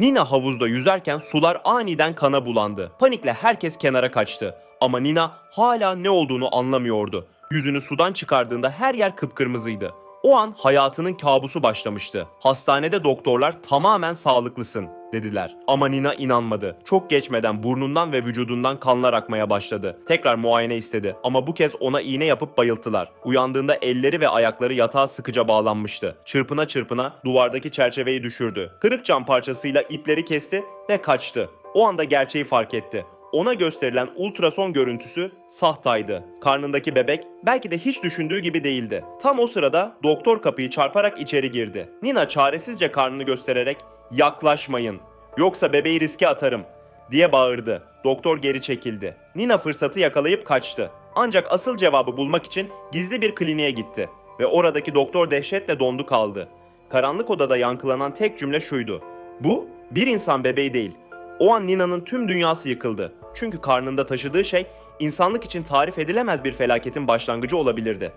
Nina havuzda yüzerken sular aniden kana bulandı. Panikle herkes kenara kaçtı. Ama Nina hala ne olduğunu anlamıyordu. Yüzünü sudan çıkardığında her yer kıpkırmızıydı. O an hayatının kabusu başlamıştı. Hastanede doktorlar tamamen sağlıklısın dediler. Ama Nina inanmadı. Çok geçmeden burnundan ve vücudundan kanlar akmaya başladı. Tekrar muayene istedi ama bu kez ona iğne yapıp bayılttılar. Uyandığında elleri ve ayakları yatağa sıkıca bağlanmıştı. Çırpına çırpına duvardaki çerçeveyi düşürdü. Kırık cam parçasıyla ipleri kesti ve kaçtı. O anda gerçeği fark etti. Ona gösterilen ultrason görüntüsü sahtaydı. Karnındaki bebek belki de hiç düşündüğü gibi değildi. Tam o sırada doktor kapıyı çarparak içeri girdi. Nina çaresizce karnını göstererek yaklaşmayın yoksa bebeği riske atarım diye bağırdı. Doktor geri çekildi. Nina fırsatı yakalayıp kaçtı. Ancak asıl cevabı bulmak için gizli bir kliniğe gitti ve oradaki doktor dehşetle dondu kaldı. Karanlık odada yankılanan tek cümle şuydu. Bu bir insan bebeği değil. O an Nina'nın tüm dünyası yıkıldı. Çünkü karnında taşıdığı şey insanlık için tarif edilemez bir felaketin başlangıcı olabilirdi.